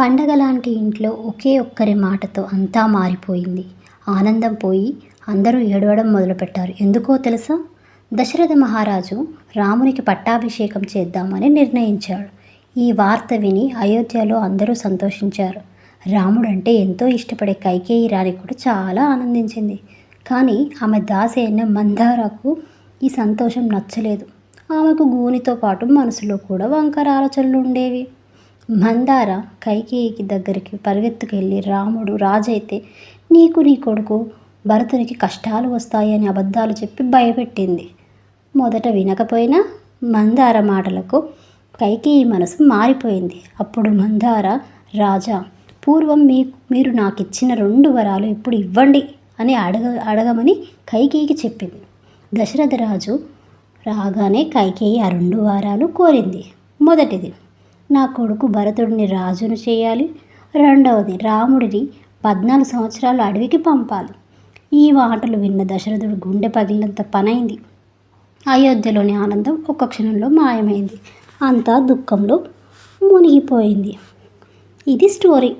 పండగ లాంటి ఇంట్లో ఒకే ఒక్కరి మాటతో అంతా మారిపోయింది. ఆనందం పోయి అందరూ ఏడవడం మొదలుపెట్టారు. ఎందుకో తెలుసా? దశరథ మహారాజు రామునికి పట్టాభిషేకం చేద్దామని నిర్ణయించాడు. ఈ వార్త విని అయోధ్యలో అందరూ సంతోషించారు. రాముడు అంటే ఎంతో ఇష్టపడే కైకేయి రాణి కూడా చాలా ఆనందించింది. కానీ ఆమె దాస అయిన మందారకు ఈ సంతోషం నచ్చలేదు. ఆమెకు గూనితో పాటు మనసులో కూడా వంకర ఆలోచనలు ఉండేవి. మందార కైకేయికి దగ్గరికి పరిగెత్తుకెళ్ళి రాముడు రాజైతే నీకు నీ కొడుకు భరతునికి కష్టాలు వస్తాయని అబద్ధాలు చెప్పి భయపెట్టింది. మొదట వినకపోయినా మందార మాటలకు కైకేయి మనసు మారిపోయింది. అప్పుడు మందార రాజా పూర్వం మీ మీరు నాకు ఇచ్చిన రెండు వరాలు ఇప్పుడు ఇవ్వండి అని అడగ అడగమని కైకేయికి చెప్పింది. దశరథ రాజు రాగానే కైకేయి ఆ రెండు వారాలు కోరింది. మొదటిది నా కొడుకు భరతుడిని రాజును చేయాలి. రెండవది రాముడిని పద్నాలుగు సంవత్సరాలు అడవికి పంపాలి. ఈ మాటలు విన్న దశరథుడు గుండె పగిలినంత పనైంది. అయోధ్యలోని ఆనందం ఒక్క క్షణంలో మాయమైంది. అంతా దుఃఖంలో మునిగిపోయింది. ఇది స్టోరీ.